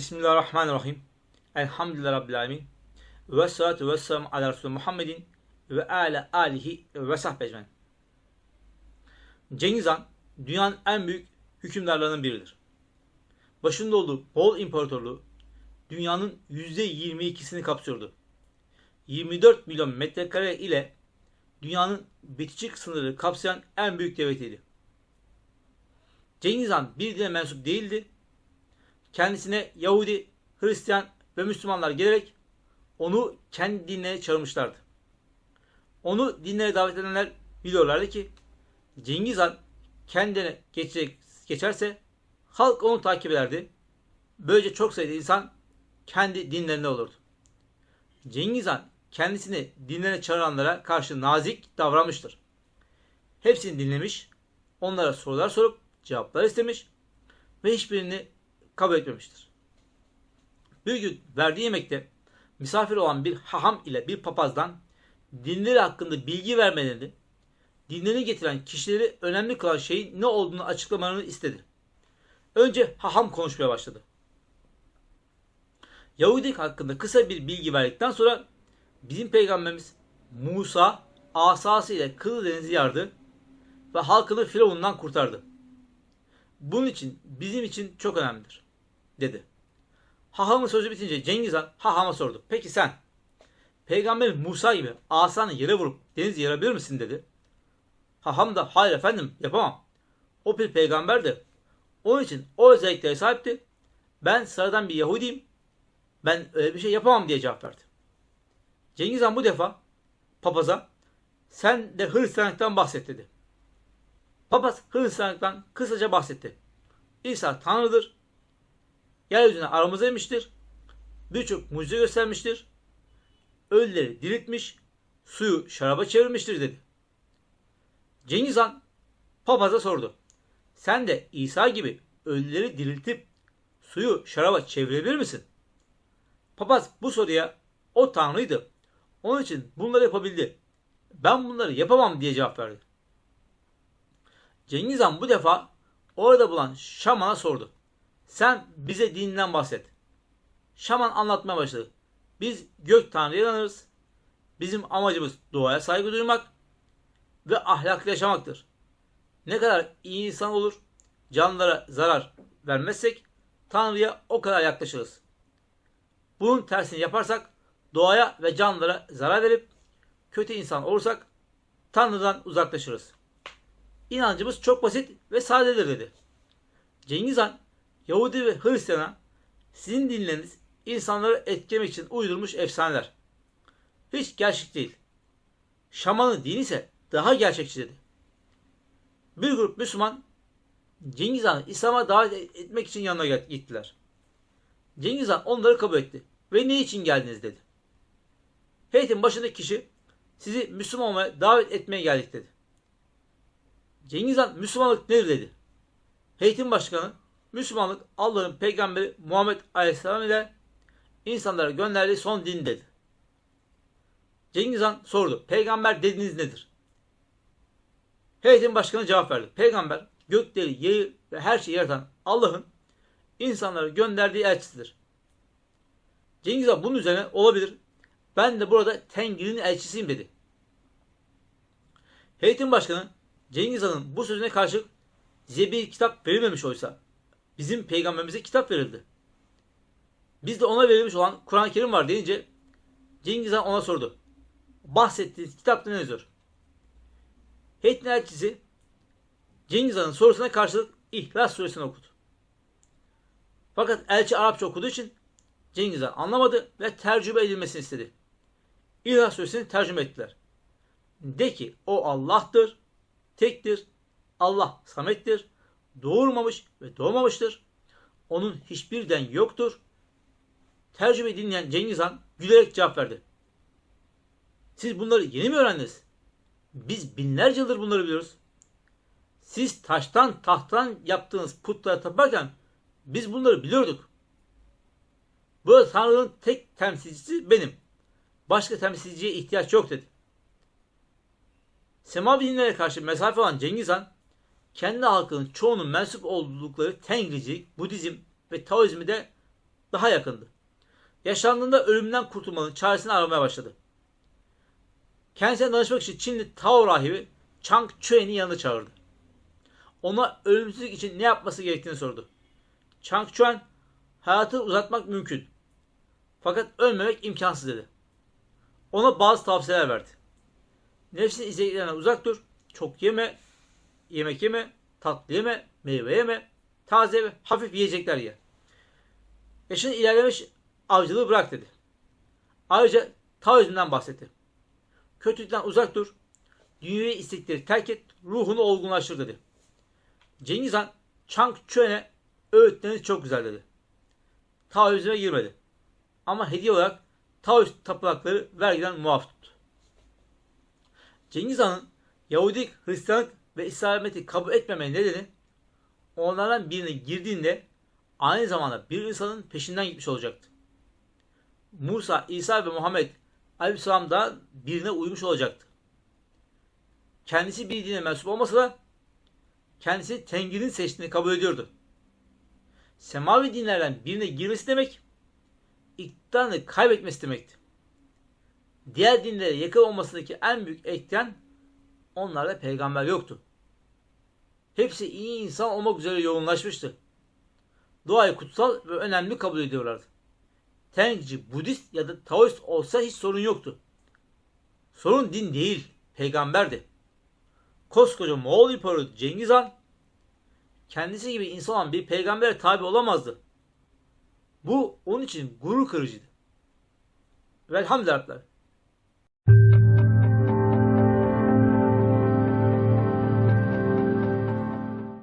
Bismillahirrahmanirrahim. Elhamdülillah Rabbil Alemin. Ve salatu ve selamu ala Resulü Muhammedin ve ala alihi ve sahbe ecmen. Cengiz Han dünyanın en büyük hükümdarlarının biridir. Başında olduğu Bol İmparatorluğu dünyanın %22'sini kapsıyordu. 24 milyon metrekare ile dünyanın bitişik sınırı kapsayan en büyük devletiydi. Cengiz Han bir dine mensup değildi kendisine Yahudi, Hristiyan ve Müslümanlar gelerek onu kendi dinlerine çağırmışlardı. Onu dinlere davet edenler biliyorlardı ki Cengiz Han kendine geçecek, geçerse halk onu takip ederdi. Böylece çok sayıda insan kendi dinlerinde olurdu. Cengiz Han kendisini dinlerine çağıranlara karşı nazik davranmıştır. Hepsini dinlemiş, onlara sorular sorup cevaplar istemiş ve hiçbirini kabul etmemiştir. Bir gün verdiği yemekte misafir olan bir haham ile bir papazdan dinleri hakkında bilgi vermelerini, dinlerini getiren kişileri önemli kılan şeyin ne olduğunu açıklamalarını istedi. Önce haham konuşmaya başladı. Yahudilik hakkında kısa bir bilgi verdikten sonra bizim peygamberimiz Musa asası ile Kızıldeniz'i yardı ve halkını Firavun'dan kurtardı. Bunun için bizim için çok önemlidir dedi. Hahamın sözü bitince Cengiz Han Haham'a sordu. Peki sen Peygamber Musa gibi asanı yere vurup denizi yarabilir misin dedi. Haham da hayır efendim yapamam. O bir peygamberdi. Onun için o özelliklere sahipti. Ben sıradan bir Yahudiyim. Ben öyle bir şey yapamam diye cevap verdi. Cengiz Han bu defa papaza sen de Hristiyanlıktan bahset dedi. Papaz Hristiyanlıktan kısaca bahsetti. İsa Tanrı'dır yeryüzüne aramıza inmiştir. Birçok mucize göstermiştir. Ölüleri diriltmiş, suyu şaraba çevirmiştir dedi. Cengiz Han papaza sordu. Sen de İsa gibi ölüleri diriltip suyu şaraba çevirebilir misin? Papaz bu soruya o tanrıydı. Onun için bunları yapabildi. Ben bunları yapamam diye cevap verdi. Cengiz Han bu defa orada bulan şamana sordu. Sen bize dininden bahset. Şaman anlatmaya başladı. Biz gök tanrıya inanırız. Bizim amacımız doğaya saygı duymak ve ahlaklı yaşamaktır. Ne kadar iyi insan olur, canlılara zarar vermezsek Tanrı'ya o kadar yaklaşırız. Bunun tersini yaparsak doğaya ve canlılara zarar verip kötü insan olursak Tanrı'dan uzaklaşırız. İnancımız çok basit ve sadedir dedi. Cengiz Han Yahudi ve Hristiyan'a sizin dinleriniz insanları etkilemek için uydurmuş efsaneler. Hiç gerçek değil. Şamanın dini ise daha gerçekçi dedi. Bir grup Müslüman Cengiz Han'ı İslam'a davet etmek için yanına gittiler. Cengiz Han onları kabul etti ve ne için geldiniz dedi. Heyetin başındaki kişi sizi Müslüman olmaya davet etmeye geldik dedi. Cengiz Han Müslümanlık nedir dedi. Heyetin başkanı Müslümanlık Allah'ın peygamberi Muhammed Aleyhisselam ile insanlara gönderdiği son din dedi. Cengiz Han sordu. Peygamber dediğiniz nedir? Heyetin başkanı cevap verdi. Peygamber gökleri, yeri ve her şeyi yaratan Allah'ın insanlara gönderdiği elçisidir. Cengiz Han bunun üzerine olabilir. Ben de burada Tengri'nin elçisiyim dedi. Heyetin başkanı Cengiz Han'ın bu sözüne karşılık size bir kitap verilmemiş oysa bizim peygamberimize kitap verildi. Bizde ona verilmiş olan Kur'an-ı Kerim var deyince Cengiz Han ona sordu. Bahsettiğiniz kitapta ne yazıyor? Heyet'in elçisi Cengiz Han'ın sorusuna karşılık İhlas suresini okudu. Fakat elçi Arapça okuduğu için Cengiz Han anlamadı ve tercüme edilmesini istedi. İhlas suresini tercüme ettiler. De ki o Allah'tır, tektir, Allah samettir, doğurmamış ve doğmamıştır. Onun hiçbir den yoktur. Tercüme dinleyen Cengiz Han gülerek cevap verdi. Siz bunları yeni mi öğrendiniz? Biz binlerce yıldır bunları biliyoruz. Siz taştan tahttan yaptığınız putlara taparken biz bunları biliyorduk. Bu Tanrı'nın tek temsilcisi benim. Başka temsilciye ihtiyaç yok dedi. Semavi dinlere karşı mesafe olan Cengiz Han kendi halkının çoğunun mensup oldukları Tengrici, Budizm ve Taoizmi de daha yakındı. Yaşlandığında ölümden kurtulmanın çaresini aramaya başladı. Kendisine danışmak için Çinli Tao rahibi Chang Chuen'i yanına çağırdı. Ona ölümsüzlük için ne yapması gerektiğini sordu. Chang Chuen, hayatı uzatmak mümkün. Fakat ölmemek imkansız dedi. Ona bazı tavsiyeler verdi. Nefsin izlediklerinden uzak dur, çok yeme, yemek yeme, tatlı yeme, meyve yeme, taze ve hafif yiyecekler ye. Yaşın ilerlemiş avcılığı bırak dedi. Ayrıca Taoizm'den bahsetti. Kötülükten uzak dur, dünyayı istekleri terk et, ruhunu olgunlaştır dedi. Cengiz Han, Chang Chuen'e öğütleriniz çok güzel dedi. Taoizm'e girmedi. Ama hediye olarak Taoist tapınakları vergiden muaf tuttu. Cengiz Han'ın Yahudilik, Hristiyanlık ve İslamiyet'i kabul etmeme nedeni onlardan birine girdiğinde aynı zamanda bir insanın peşinden gitmiş olacaktı. Musa, İsa ve Muhammed Aleyhisselam da birine uymuş olacaktı. Kendisi bir dine mensup olmasa da kendisi Tengri'nin seçtiğini kabul ediyordu. Semavi dinlerden birine girmesi demek, iktidarını kaybetmesi demekti. Diğer dinlere yakın olmasındaki en büyük etken onlarda peygamber yoktu. Hepsi iyi insan olmak üzere yoğunlaşmıştı. Doğayı kutsal ve önemli kabul ediyorlardı. Tengci, Budist ya da Taoist olsa hiç sorun yoktu. Sorun din değil, peygamberdi. Koskoca Moğol İmparatoru Cengiz Han kendisi gibi insan olan bir peygambere tabi olamazdı. Bu onun için gurur kırıcıydı. Velhamdülillah.